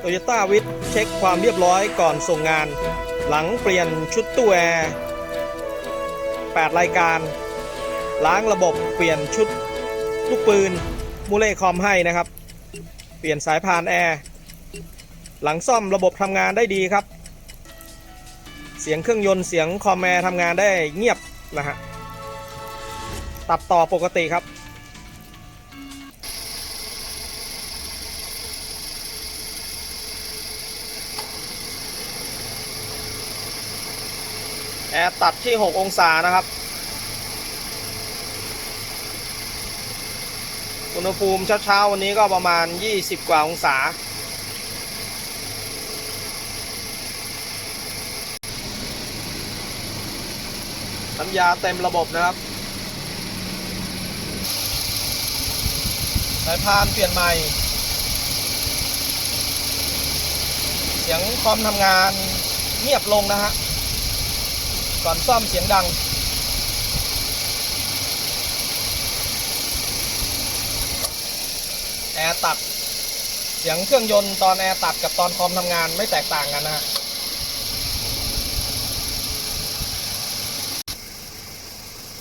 โตโยต้าวิทเช็คความเรียบร้อยก่อนส่งงาน หลังเปลี่ยนชุดตู้แอร์ 8 รายการ ล้างระบบเปลี่ยนชุดลูกปืนมูเล่คอมให้นะครับ เปลี่ยนสายพานแอร์ หลังซ่อมระบบทำงานได้ดีครับ เสียงเครื่องยนต์เสียงคอมแอร์ทำงานได้เงียบนะฮะตัดต่อปกติครับ ร์ตัดที่ 6 องศานะครับ อุณหภูมิเช้าๆวันนี้ก็ประมาณ 20 กว่าองศา น้ำยาเต็มระบบนะครับ สายพานเปลี่ยนใหม่ เสียงคอมทำงานเงียบลงนะฮะ ก่อนซ่อมเสียงดัง แอร์ตัด เสียงเครื่องยนต์ตอนแอร์ตัดกับตอนคอมทำงานไม่แตกต่างกันนะฮะ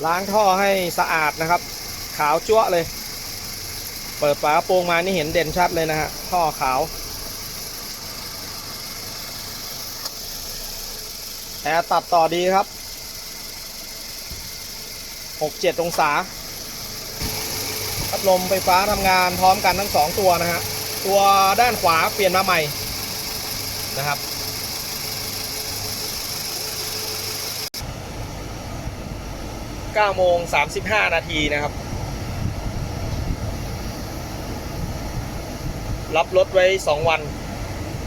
ล้างท่อให้สะอาดนะครับ ขาวจั๊วเลย เปิดฝากระโปรงมานี่เห็นเด่นชัดเลยนะฮะท่อขาว แอร์ตัดต่อดีครับ 6-7 องศาพัดลมไฟฟ้าทำงานพร้อมกันทั้งสองตัวนะฮะ ตัวด้านขวาเปลี่ยนมาใหม่นะครับ 9 โมง 35 นาทีนะครับ รับรถไว้ 2 วัน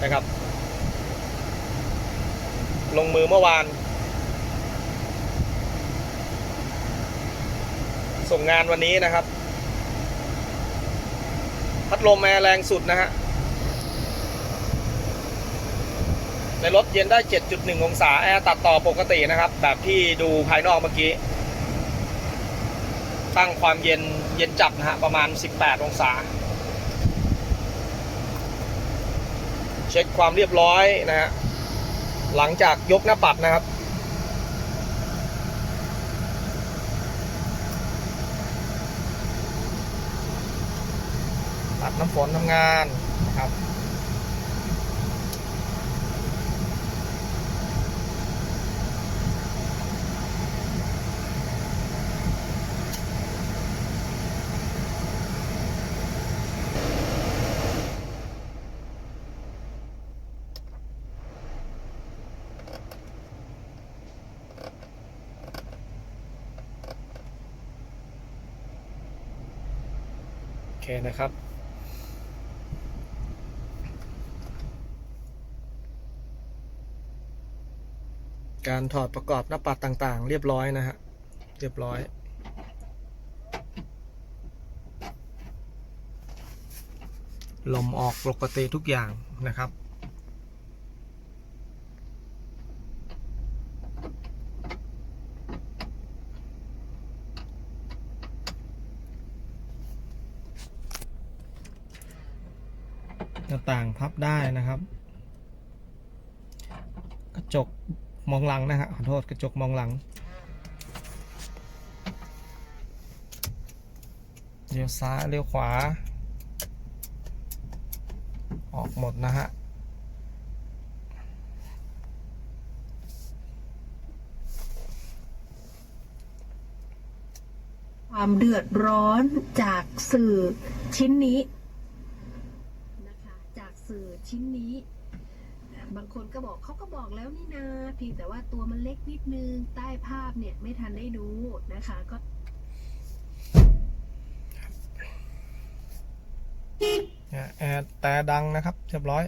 นะครับ ลงมือเมื่อวาน ส่งงานวันนี้นะครับ พัดลมแอร์แรงสุดนะฮะ ในรถเย็นได้ 7.1 องศา แอร์ตัดต่อปกตินะครับ แบบที่ดูภายนอกเมื่อกี้ ตั้งความเย็นเย็นจับนะฮะ ประมาณ 18 องศาเช็คความเรียบร้อยนะฮะ หลังจากยกหน้าปัดนะครับตัดน้ำฝนทำงานนะครับ นะครับ การถอดประกอบหน้าปัดต่างๆ เรียบร้อยนะฮะ เรียบร้อยลมออกปกติทุกอย่างนะครับ น้าต่างพับได้นะครับ กระจกมองหลังนะฮะขอโทษกระจกมองหลังเลี้ยวซ้ายเลี้ยวขวา ออกหมดนะฮะความเดือดร้อนจากสื่อชิ้นนี้ สื่อชิ้นนี้ บางคนก็บอกเขาก็บอกแล้วนี่นาเพียงแต่ว่าตัวมันเล็กนิดนึงใต้ภาพเนี่ยไม่ทันได้ดูนะคะก็แอร์แต่ดังนะครับ เรียบร้อย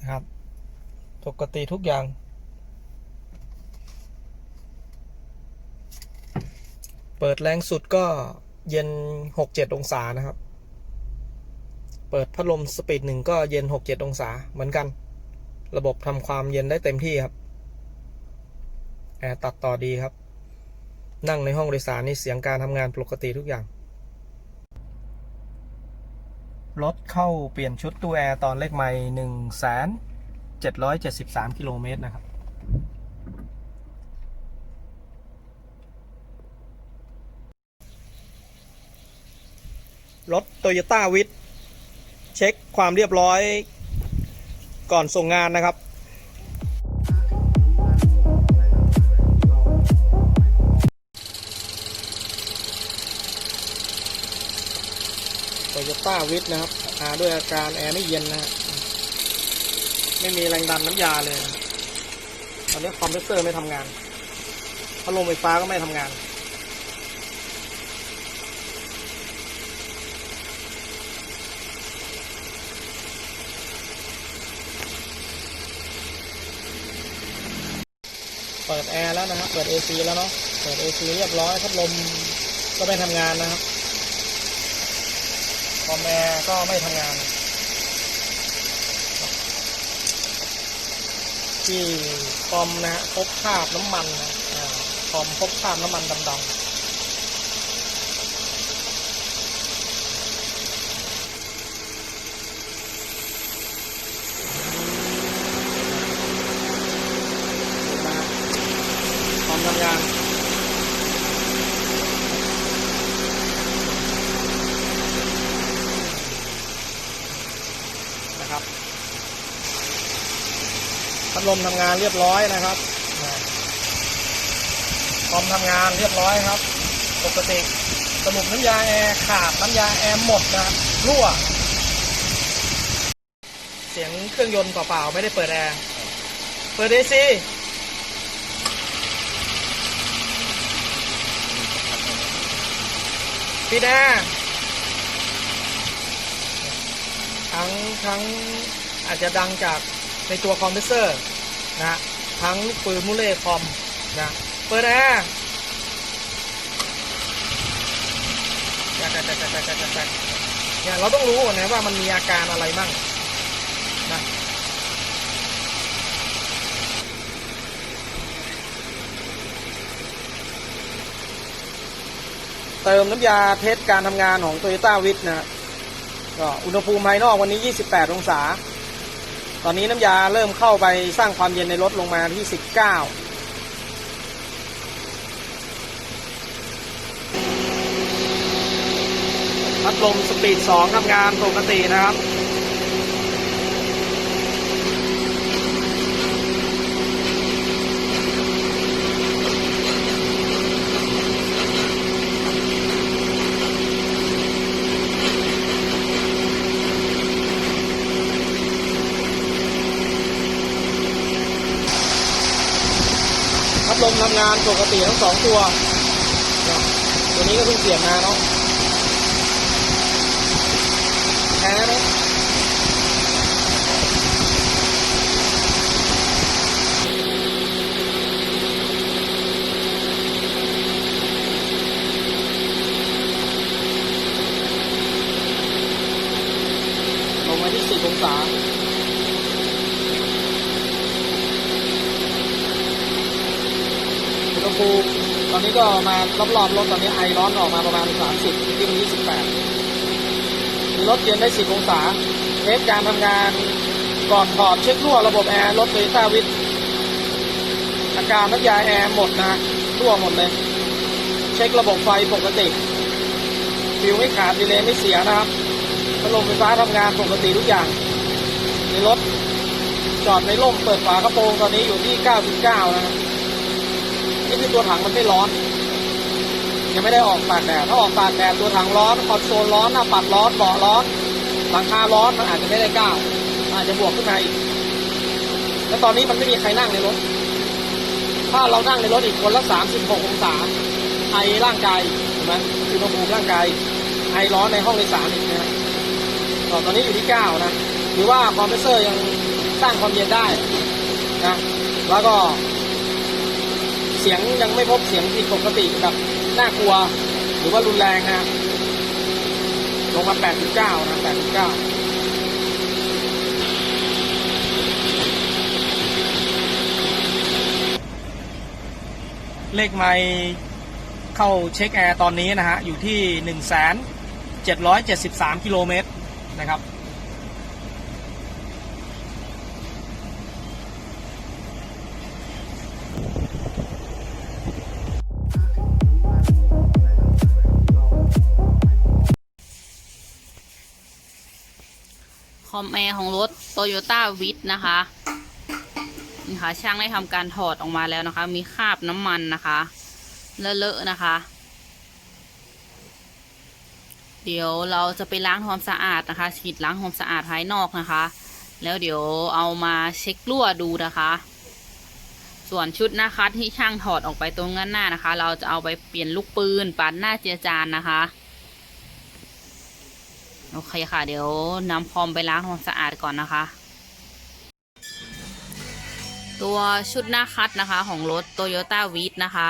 นะครับ ปกติทุกอย่างเปิดแรงสุดก็เย็น6-7องศานะครับ เปิดพัดลมสปีดหนึ่งก็เย็น 6-7 องศาเหมือนกัน ระบบทำความเย็นได้เต็มที่ครับ แอร์ตัดต่อดีครับ นั่งในห้องโดยสารนี่เสียงการทำงานปกติทุกอย่าง รถเข้าเปลี่ยนชุดตู้แอร์ตอนเลขไม่หนึ่งแสนเจ็ดร้อยเจ็ดสิบสามกิโลเมตรนะครับรถโตโยต้าวิท เช็คความเรียบร้อยก่อนส่งงานนะครับโตโยต้าวิทนะครับมาด้วยอาการแอร์ไม่เย็นนะฮะไม่มีแรงดันน้ำยาเลยนะตอนนี้คอมเพรสเซอร์ไม่ทำงานพัดลมไฟฟ้าก็ไม่ทำงาน เปิดแอร์แล้วนะครับเปิด AC แล้วเนาะเปิด AC เรียบร้อยพัดลมก็ไม่ทำงานนะครับคอมแอร์ก็ไม่ทำงาน ที่คอมนะฮะพบคราบน้ำมันนะคอมพบคราบน้ำมันดำๆนะฮะคอมทำงาน นะครับพัด ลมทำงานเรียบร้อยนะครับอ่าคอมทำงานเรียบร้อยครับ ปกติสรุปน้ำยาแอร์ขาดน้ำยาแอร์หมดนะรั่ว เสียงเครื่องยนต์เปล่าๆไม่ได้เปิดแอร์ เปิดเอซีปิดแอร์ทั้งทั้งอาจจะดังจากในตัวคอมเพรสเซอร์ นะทั้งลูกปืนมูเล่คอมนะเปิดแอร์แจ๊แจ๊แจ๊แจ๊กแจ๊กแจ๊กแจ๊กเนี่ยเราต้องรู้ก่อนนะว่ามันมีอาการอะไรบ้างนะเติมน้ำยาเทสการทำงานของ Toyota w i t นะฮะก็อุณหภูมิภายนอกวันนี้ 28 องศา ตอนนี้น้ำยาเริ่มเข้าไปสร้างความเย็นในรถลงมาที่ 19พัดลมสปีด2ทำงานปกตินะครับ พัดลมทำงานปกติทั้งสองตัว ตัวนี้ก็เพิ่งเปลี่ยนมาเนาะแพ้ไหมลงมาที่10องศา อุณหภูมิตอ นนี้ก็มารอบๆรถตอนนี้ไอร้อนออกมาประมาณ 30ที่มัน28รถเย็นได้ 10 องศาเทสการทำงานก่อนถอดเช็ครั่วระบบแอร์รถโตโยต้าวิทอาการน้ำยาแอร์หมดนะรั่วหมดเลย เช็คระบบไฟปกติฟิวไม่ขาดดีเลยไม่เสียนะครับพัดลมไฟฟ้าทำงานปกติทุกอย่าง ในรถจอดในร่มเปิดฝากระโปรงตอนนี้อยู่ที่ 9.9 นะครับ นี่คือตัวถังมันไม่ร้อน ยังไม่ได้ออกตากแดดถ้าออกตากแดดตัวถังร้อนคอนโซลร้อนหน้าปัดร้อนเบาะร้อน หลังคาร้อนมันอาจจะไม่ได้ก้าวอาจจะบวกขึ้นมาอีก แล้วตอนนี้มันไม่มีใครนั่งในรถ ถ้าเรานั่งในรถอีกคนละ36องศาไอร่างกายเห็นไหมอุณหภูมิร่างกายไอร้อนในห้องโดยสารอีกนะตอนนี้อยู่ที่9นะ หรือว่าคอมเพรสเซอร์ยังสร้างความเย็นได้นะ แล้วก็ สียงยังไม่พบเสียงผิดปกติแบบน่ากลัว หรือว่ารุนแรงนะลงมา 8.9 นะ 8.9เลขไม่เข้าเช็คแอร์ตอนนี้นะฮะ อยู่ที่ 1 7 7 3 กิโลเมตรนะครับ อมแอร์ของรถ Toyota w i t นะคะนี่ค่ะช่างได้ทำการถอดออกมาแล้วนะคะ มีคราบน้ำมันนะคะเลอะๆนะคะ เดี๋ยวเราจะไปล้างความสะอาดนะคะ ฉีดล้างความสะอาดภายนอกนะคะ แล้วเดี๋ยวเอามาเช็ครั่วดูนะคะ ส่วนชุดนะคะที่ช่างถอดออกไปตรงด้านหน้านะคะ เราจะเอาไปเปลี่ยนลูกปืนปานหน้าเจียจานนะคะ โอเคค่ะ เดี๋ยวนำคอมไปล้างทำความสะอาดก่อนนะคะ ตัวชุดหน้าคัดนะคะ ของรถ Toyota w i t นะคะ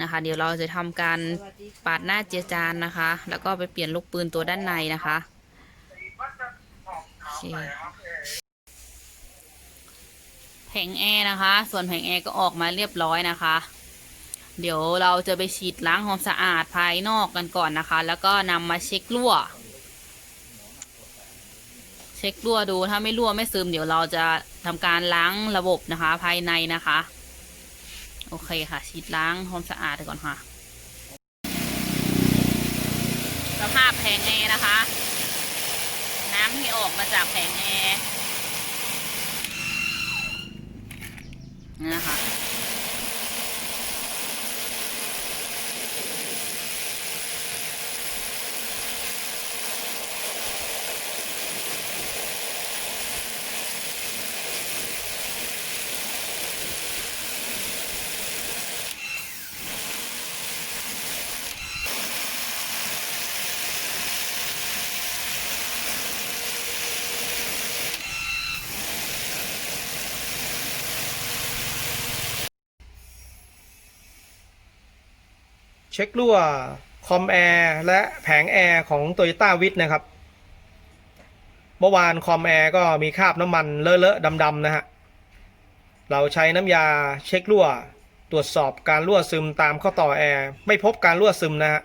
นะคะ เดี๋ยวเราจะทำการปาดหน้าเจียจานนะคะ แล้วก็ไปเปลี่ยนลูกปืนตัวด้านในนะคะโอเคแผงแอร์นะคะ ส่วนแผงแอร์ก็ออกมาเรียบร้อยนะคะ เดี๋ยวเราจะไปฉีดล้างความสะอาดภายนอกกันก่อนนะคะ แล้วก็นำมาเช็ครั่ว เช็ครั่วดูถ้าไม่รั่วไม่ซึม เดี๋ยวเราจะทำการล้างระบบนะคะ ภายในนะคะ โอเคค่ะ ฉีดล้างความสะอาดก่อนค่ะสภาพแผงแอร์นะคะ น้ำที่ออกมาจากแผงแอร์นี่นะคะ เช็ครั่วคอมแอร์และแผงแอร์ของ Toyota w i t นะครับ เมื่อวานคอมแอร์ก็มีคราบน้ำมันเลอะๆดำๆนะฮะ เราใช้น้ำยาเช็ครั่ว ตรวจสอบการรั่วซึมตามข้อต่อแอร์ไม่พบการรั่วซึมนะฮะ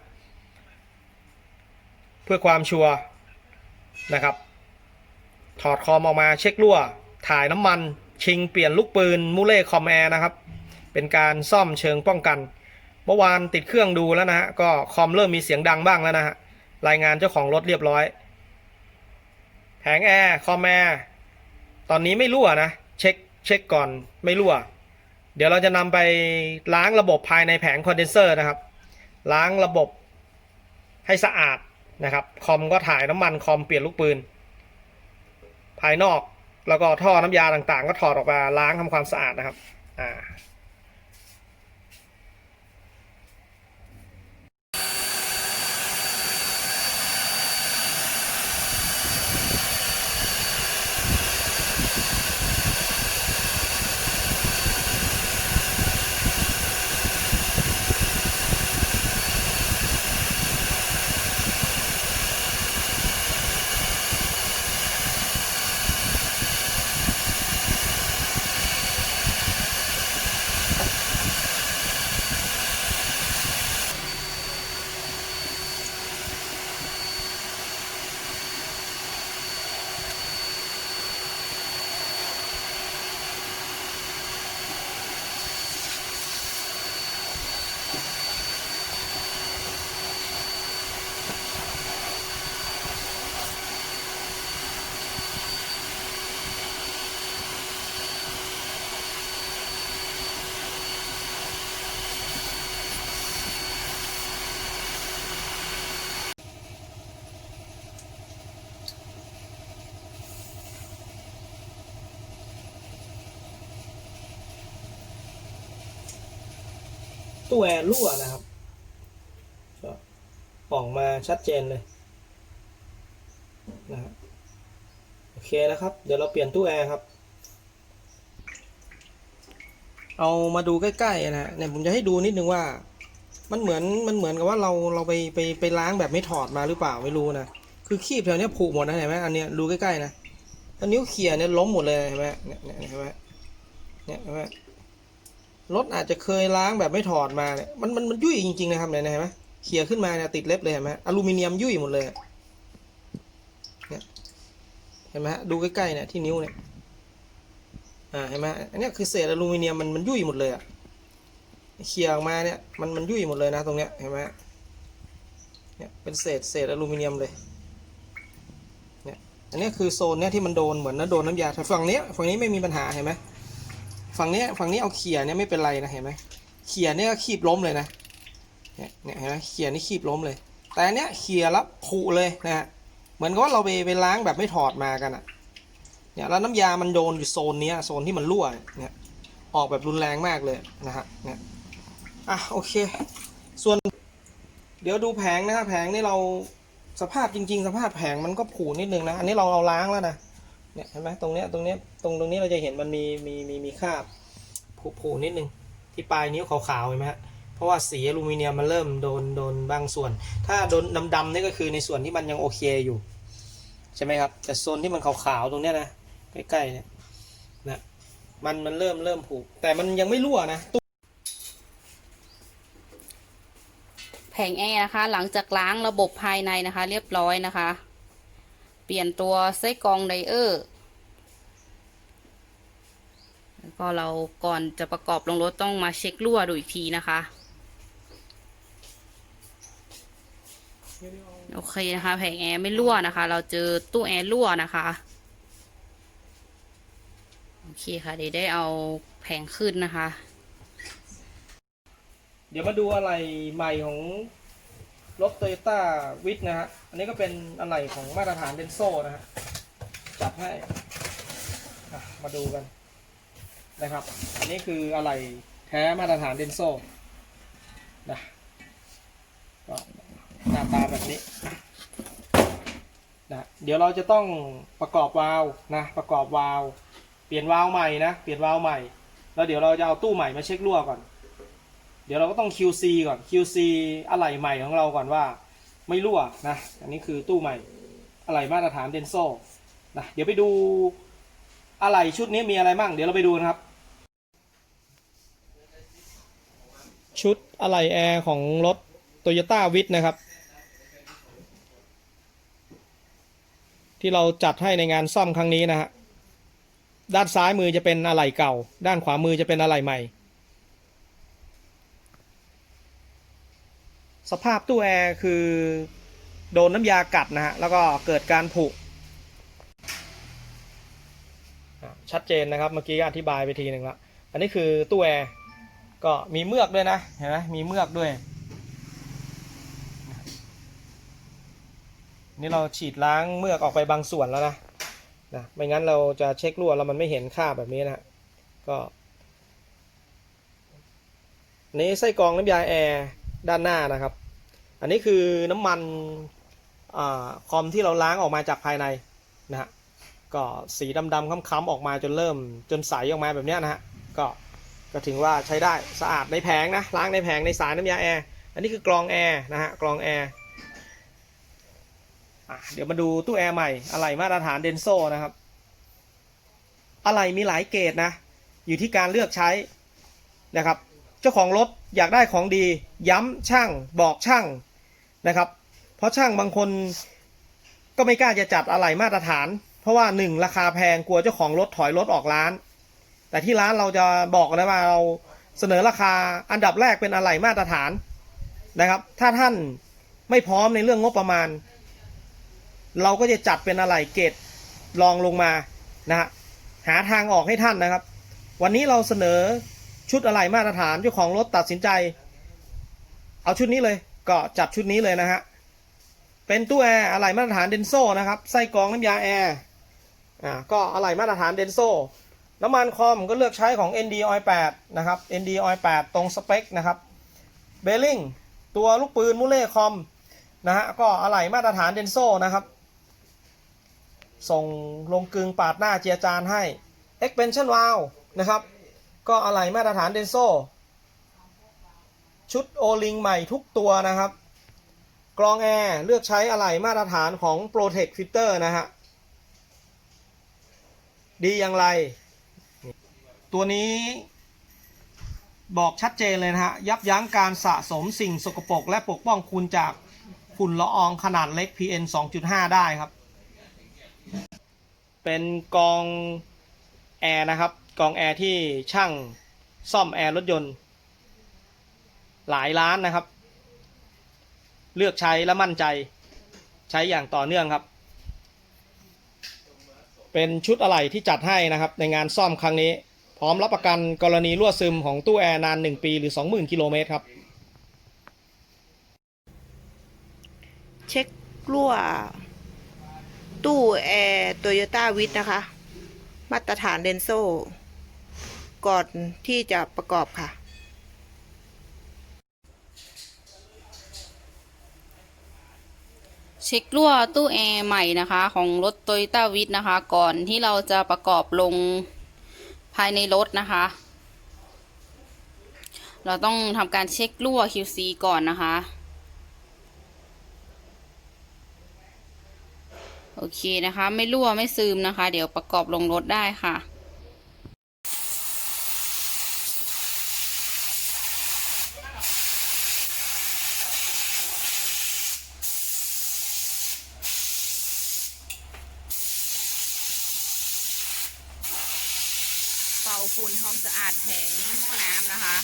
เพื่อความชัวร์นะครับ ถอดคอมออกมาเช็ครั่ว ถ่ายน้ำมันชิงเปลี่ยนลูกปืนมูเล่คอมแอร์นะครับ เป็นการซ่อมเชิงป้องกัน มื่อวานติดเครื่องดูแล้วนะฮะก็คอมเริ่มมีเสียงดังบ้างแล้วนะฮะรายงานเจ้าของรถเรียบร้อยแผงแอร์คอมแอร์ตอนนี้ไม่รั่วนะ เช็คเช็คก่อนไม่รั่ว เดี๋ยวเราจะนำไปล้างระบบภายในแผงคอนเดนเซอร์นะครับ ล้างระบบให้สะอาดนะครับ คอมก็ถ่ายน้ำมันคอมเปลี่ยนลูกปืน ภายนอกแล้วก็ท่อน้ำยาต่างๆ ก็ถอดออกมาล้างทำความสะอาดนะครับ อ่า ตู้แอร์รั่วนะครับก็ออกมาชัดเจนเลยนะครับโอเคนะครับ เดี๋ยวเราเปลี่ยนตู้แอร์ครับ เอามาดูใกล้ๆนะฮะเนี่ยผมจะให้ดูนิดนึงว่า มันเหมือนมันเหมือนกับว่าเราเราไปไปไปล้างแบบไม่ถอดมาหรือเปล่าไม่รู้นะคือคีบแถวเนี้ยผุหมดนะเห็นไหมอันเนี้ยดูใกล้ๆนะอันนิ้วเขี่ยเนี่ยล้มหมดเลยเห็นไหมเนี่ยเนี่ยเห็นไหมเนี่ยเห็นไหม รถอาจจะเคยล้างแบบไม่ถอดมาเนี่ยมันมันมันยุ่ยจริงๆนะครับเนี่ยเห็นไหมเขี่ยขึ้นมาเนี่ยติดเล็บเลยเห็นไหมอลูมิเนียมยุ่ยหมดเลยเนี่ยเห็นไหมฮะดูใกล้ๆเนี่ยที่นิ้วเนี่ยอ่าเห็นไหมอันนี้คือเศษอลูมิเนียมมันมันยุ่ยหมดเลยอะเคลียออกมาเนี่ยมันมันยุ่ยหมดเลยนะตรงเนี้ยเห็นไหมเนี่ยเป็นเศษเศษอลูมิเนียมเลยเนี่ยอันนี้คือโซนเนี้ยที่มันโดนเหมือนนะโดนน้ำยาแต่ฝั่งเนี้ยฝั่งนี้ไม่มีปัญหาเห็นไหม ฝั่งนี้ฝั่งนี้เอาเขี่ยเนี่ยไม่เป็นไรนะเห็นไหมเขี่ยเนี่ยก็คีบล้มเลยนะเนี่ยเนี่ยเห็นไหมเขี่ยนี่คีบล้มเลย แต่อันเนี้ยเขี่ยแล้วผุเลยนะฮะเหมือนกับว่าเราไปไปล้างแบบไม่ถอดมากันอะเนี่ยแล้วน้ำยามันโดนอยู่โซนเนี้ยโซนที่มันรั่วเนี่ยออกแบบรุนแรงมากเลยนะฮะเนี่ยอะโอเค ส่วน เดี๋ยวดูแผงนะครับแผงนี่เราสภาพจริง ๆ สภาพแผงมันก็ผุนิดนึงนะอันนี้เราเราล้างแล้วนะ เนี่ยเห็นไหมตรงเนี้ยตรงเนี้ยตรงตรงนี้เราจะเห็นมันมีมีมีมีคราบผุผุนิดนึงที่ปลายนิ้วขาวๆเห็นไหมฮะเพราะว่าสีอลูมิเนียมมันเริ่มโดนโดนบางส่วน ถ้าโดนดำๆนี่ก็คือในส่วนที่มันยังโอเคอยู่ใช่ไหมครับแต่โซนที่มันขาวๆตรงเนี้ยนะใกล้ๆเนี่ยนะมันมันเริ่มเริ่มผุแต่มันยังไม่รั่วนะแผงแอร์นะคะ หลังจากล้างระบบภายในนะคะ เรียบร้อยนะคะ ปลี่ยนตัวไส้กรองไดเออร์แล้วก็เราก่อนจะประกอบลงรถต้องมาเช็ครั่วดูอีกทีนะคะ โอเคนะคะ แผงแอร์ไม่รั่วนะคะ เราเจอตู้แอร์รั่วนะคะ โอเคค่ะ เดี๋ยวได้เอาแผงขึ้นนะคะ เดี๋ยวมาดูอะไรใหม่ของรถโตโยต้าวิทนะฮะ อันนี้ก็เป็นอะไรของมาตรฐานเดนโซนะฮะจัดให้มาดูกันนะครับ อันนี้คืออะไรแท้มาตรฐานเดนโซนะก็หน้าตาแบบนี้นะเดี๋ยวเราจะต้องประกอบวาล์วนะประกอบวาล์วเปลี่ยนวาล์วใหม่นะเปลี่ยนวาล์วใหม่ แล้วเดี๋ยวเราจะเอาตู้ใหม่มาเช็ครั่วก่อน เดี๋ยวเราก็ต้อง QC ก่อน QC อะไหล่ใหม่ของเราก่อนว่า ไม่รั่วนะ อันนี้คือตู้ใหม่อะไหล่มาตรฐานเดนโซนะเดี๋ยวไปดูอะไหล่ชุดนี้มีอะไรบ้างเดี๋ยวเราไปดูนะครับ ชุดอะไหล่แอร์ของรถ Toyota w i t นะครับ ที่เราจัดให้ในงานซ่อมครั้งนี้นะฮะด้านซ้ายมือจะเป็นอะไหล่เก่า ด้านขวามือจะเป็นอะไหล่ใหม่ สภาพตู้แอร์คือโดนน้ำยากัดนะฮะ แล้วก็เกิดการผุชัดเจนนะครับเมื่อกี้ก็อธิบายไปทีหนึ่งละอันนี้คือตู้แอร์ก็มีเมือกด้วยนะเห็นไหมมีเมือกด้วย นี่เราฉีดล้างเมือกออกไปบางส่วนแล้วนะนะไม่งั้นเราจะเช็ครั่วแล้วมันไม่เห็นค่าแบบนี้นะฮะก็นี่ไส้กรองน้ำยาแอร์ ด้านหน้านะครับ อันนี้คือน้ำมันอคอมที่เราล้างออกมาจากภายในนะฮะก็สีดำๆค้ำๆออกมาจนเริ่มจนใสออกมาแบบนี้นะฮะก็ก็ถึงว่าใช้ได้สะอาดในแผงนะล้างในแผงในสายน้ำยาแอร์อันนี้คือกรองแอร์นะฮะกรองแอร์เดี๋ยวมาดูตู้แอร์ใหม่อะไหล่มาตรฐานเดนโซนะครับ อะไหล่มีหลายเกรดนะ อยู่ที่การเลือกใช้นะครับ เจ้าของรถอยากได้ของดี ย้ำช่างบอกช่างนะครับ เพราะช่างบางคนก็ไม่กล้าจะจัดอะไหล่มาตรฐาน เพราะว่าหนึ่งราคาแพงกลัวเจ้าของรถถอยรถออกร้าน แต่ที่ร้านเราจะบอกนะว่าเราเสนอราคาอันดับแรกเป็นอะไหล่มาตรฐานนะครับ ถ้าท่านไม่พร้อมในเรื่องงบประมาณ เราก็จะจัดเป็นอะไหล่เกรดรองลงมานะฮะหาทางออกให้ท่านนะครับ วันนี้เราเสนอ ชุดอะไรมาตรฐานเจ้าของรถตัดสินใจ เอาชุดนี้เลยก็จับชุดนี้เลยนะฮะเป็นตู้แอร์อะไหล่มาตรฐานเดนโซนะครับไส้กรองน้ำยาแอร์อ่าก็อะไหล่มาตรฐานเดนโซน้ำมันคอมก็เลือกใช้ของ ND Oil 8นะครับ ND Oil 8ตรงสเปคนะครับเบลลิงตัวลูกปืนมูเล่คอมนะฮะก็อะไหล่มาตรฐานเดนโซนะครับ ส่งลงกึงปาดหน้าเจียจานให้ expansion valve นะครับ ก็อะไหล่มาตรฐานเดนโซชุดโอลิงใหม่ทุกตัวนะครับ กรองแอร์เลือกใช้อะไหล่มาตรฐานของ Protect Filter นะฮะ ดีอย่างไร ตัวนี้บอกชัดเจนเลยนะฮะ ยับยั้งการสะสมสิ่งสกปรกและปกป้องคุณจากฝุ่นละอองขนาดเล็ก PM 2.5 ได้ครับ เป็นกองแอร์นะครับ กองแอร์ที่ช่างซ่อมแอร์รถยนต์ หลายล้านนะครับ เลือกใช้และมั่นใจใช้อย่างต่อเนื่องครับ เป็นชุดอะไหล่ที่จัดให้นะครับ ในงานซ่อมครั้งนี้ พร้อมรับประกันกรณีรั่วซึมของตู้แอร์นาน 1 ปีหรือ 20,000 กิโลเมตรครับ เช็ครั่ว ตู้แอร์โตโยต้าวิทนะคะ มาตรฐานเดนโซ ก่อนที่จะประกอบค่ะ เช็ครั่วตู้แอร์ใหม่นะคะของรถ t o y ต้าวิทนะคะ ก่อนที่เราจะประกอบลงภายในรถนะคะ เราต้องทำการเช็ครั่ว QC ก่อนนะคะโอเคนะคะ ไม่รั่วไม่ซึมนะคะ เดี๋ยวประกอบลงรถได้ค่ะ เป่าฝุ่นทำสะอาดแผงหม้อน้ำนะคะ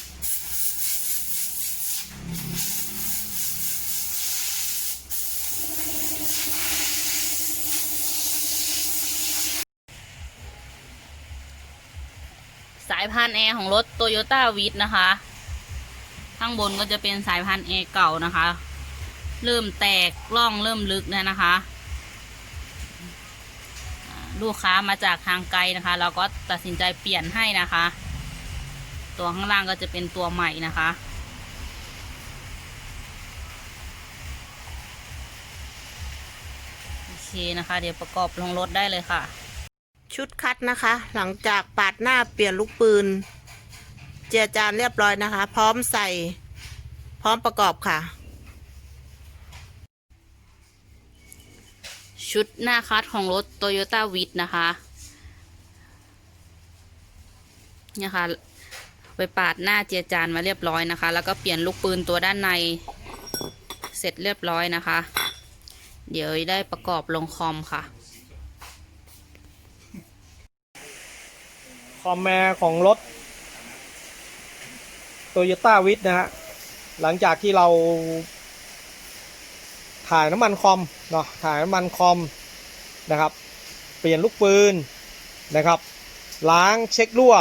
สายพันธุ์แอร์ ของรถโตโยต้าวิทนะคะ ข้างบนก็จะเป็นสายพันธุ์แอเก่านะคะ เริ่มแตกร่องเริ่มลึกแล้วนะคะ ลูกค้ามาจากทางไกลนะคะ เราก็ตัดสินใจเปลี่ยนให้นะคะ ตัวข้างล่างก็จะเป็นตัวใหม่นะคะโอเคนะคะเดี๋ยวประกอบลงรถได้เลยค่ะ ชุดคัดนะคะ หลังจากปาดหน้าเปลี่ยนลูกปืน เจียจานเรียบร้อยนะคะ พร้อมใส่ พร้อมประกอบค่ะ ชุดหน้าคัดของรถ Toyota w i t นะคะเนี่ยค่ะไปปาดหน้าเจียจานมาเรียบร้อยนะคะ แล้วก็เปลี่ยนลูกปืนตัวด้านใน เสร็จเรียบร้อยนะคะ เดี๋ยวได้ประกอบลงคอมค่ะ คอมแมร์ของรถ โตโยต้าวิทนะฮะ หลังจากที่เรา ถ่ายน้ำมันคอมเนาะถ่ายน้ำมันคอมนะครับ เปลี่ยนลูกปืนนะครับ ล้างเช็ครั่ว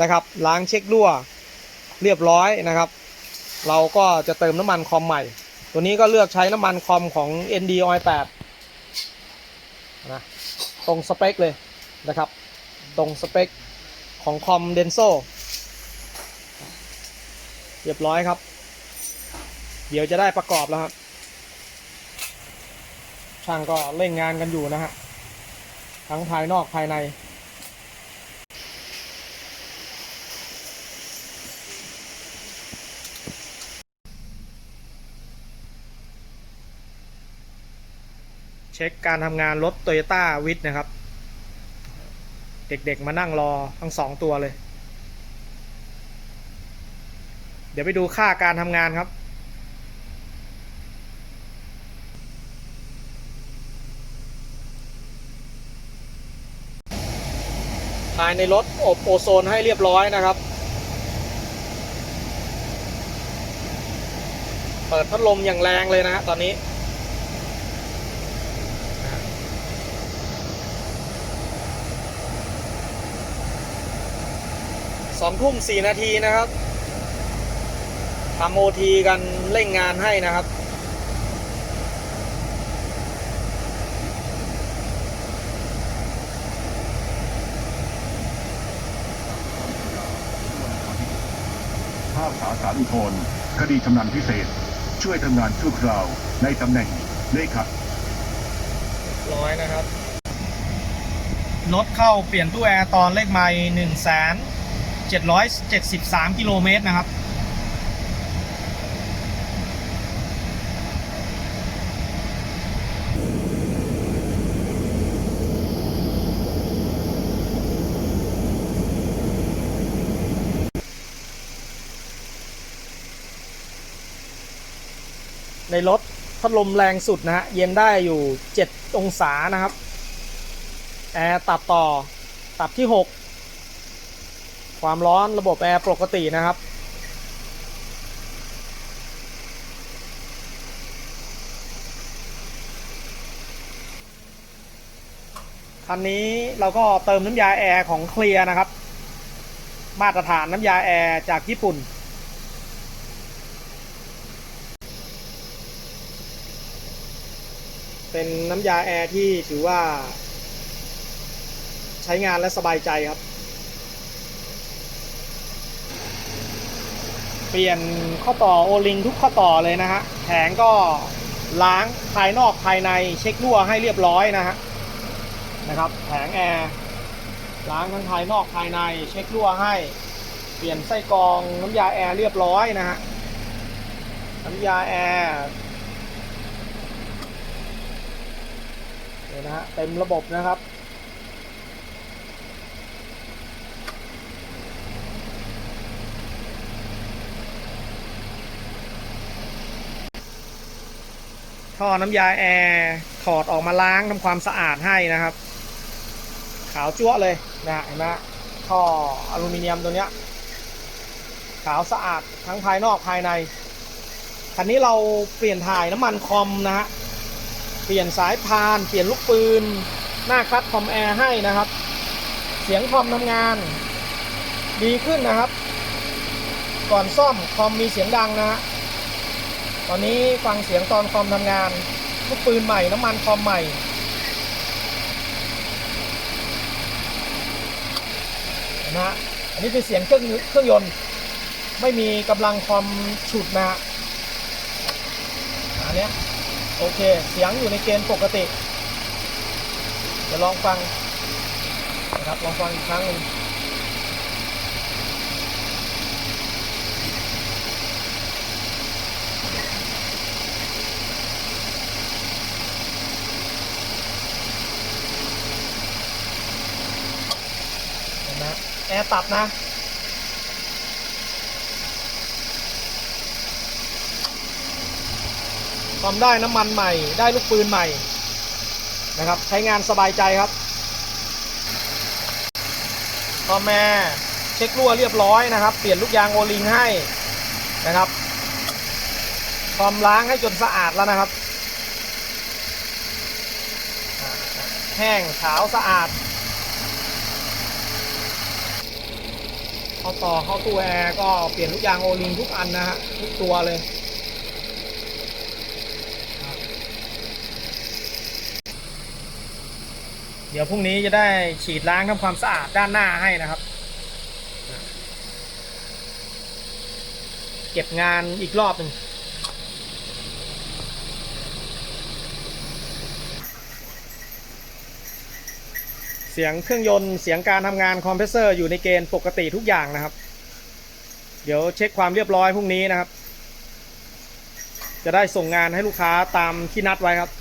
นะครับ ล้างเช็ครั่วเรียบร้อยนะครับ เราก็จะเติมน้ำมันคอมใหม่ ตัวนี้ก็เลือกใช้น้ำมันคอมของ ND Oil 8นะตรงสเปคเลยนะครับ ตรงสเปคของคอมเดนโซ เรียบร้อยครับ เดี๋ยวจะได้ประกอบแล้วครับ ช่างก็เร่งงานกันอยู่นะฮะ ทั้งภายนอกภายใน เช็คการทำงานรถ Toyota w i t นะครับ เด็กๆมานั่งรอทั้งสองตัวเลย เดี๋ยวไปดูค่าการทำงานครับ ภายในรถอบโอโซนให้เรียบร้อยนะครับ เปิดพัดลมอย่างแรงเลยนะฮะตอนนี้สองทุ่มสี่นาทีนะครับ ทำโอทีกันเร่งงานให้นะครับภาพสาสารอุทธรณ์คดีชำนาญพิเศษ ช่วยทำงานชั่วคราวในตำแหน่งเลขาร้อยนะครับ รถเข้าเปลี่ยนตู้แอร์ตอนเลขไมล์หนึ่งแสนเจ็ดร้อยเจ็ดสิบสามกิโลเมตรนะครับ ในรถพัดลมแรงสุดนะฮะเย็นได้อยู่ 7 องศานะครับแอร์ตัดต่อตัดที่ 6 ความร้อนระบบแอร์ปกตินะครับ คันนี้เราก็เติมน้ำยาแอร์ของเคลียร์นะครับ มาตรฐานน้ำยาแอร์จากญี่ปุ่น เป็นน้ำยาแอร์ที่ถือว่า ใช้งานและสบายใจครับ เปลี่ยนข้อต่อโอลิงทุกข้อต่อเลยนะฮะแผงก็ล้างภายนอกภายในเช็ครั่วให้เรียบร้อยนะฮะนะครับแผงแอร์ล้างทั้งภายนอกภายในเช็ครั่วให้เปลี่ยนไส้กรองน้ำยาแอร์เรียบร้อยนะฮะน้ำยาแอร์ นี่นะฮะเต็มระบบนะครับ ท่อน้ำยาแอร์ถอดออกมาล้างทำความสะอาดให้นะครับ ขาวจั๊วะเลยนะเห็นไหมท่ออลูมิเนียมตัวเนี้ยขาวสะอาดทั้งภายนอกภายในคันนี้เราเปลี่ยนถ่ายน้ำมันคอมนะฮะ เปลี่ยนสายพาน เปลี่ยนลูกปืน หน้าคัดคอมแอร์ให้นะครับ เสียงคอมทำงาน ดีขึ้นนะครับ ก่อนซ่อมคอมมีเสียงดังนะฮะตอนนี้ฟังเสียงตอนคอมทำงาน ลูกปืนใหม่น้ำมันคอมใหม่นะฮะอันนี้คือเสียงเครื่องเครื่องยนต์ ไม่มีกำลังความฉุดนะฮะอันเนี้ย โอเค เสียงอยู่ในเกณฑ์ปกติ จะลองฟังนะครับ ลองฟังอีกครั้งหนึ่งนไหมแอร์ตัดนะ ทำได้น้ำมันใหม่ ได้ลูกปืนใหม่นะครับ ใช้งานสบายใจครับคอมแม่เช็ครั่วเรียบร้อยนะครับ เปลี่ยนลูกยางโอลิงให้นะครับคอมล้างให้จนสะอาดแล้วนะครับ แห้งขาวสะอาดเข้าต่อเข้าตู้แอร์ก็เปลี่ยนลูกยางโอลิงทุกอันนะฮะทุกตัวเลย เดี๋ยวพรุ่งนี้จะได้ฉีดล้างทำความสะอาดด้านหน้าให้นะครับ เก็บงานอีกรอบหนึ่งเสียงเครื่องยนต์เสียงการทำงานคอมเพรสเซอร์อยู่ในเกณฑ์ปกติทุกอย่างนะครับ เดี๋ยวเช็คความเรียบร้อยพรุ่งนี้นะครับ จะได้ส่งงานให้ลูกค้าตามที่นัดไว้ครับ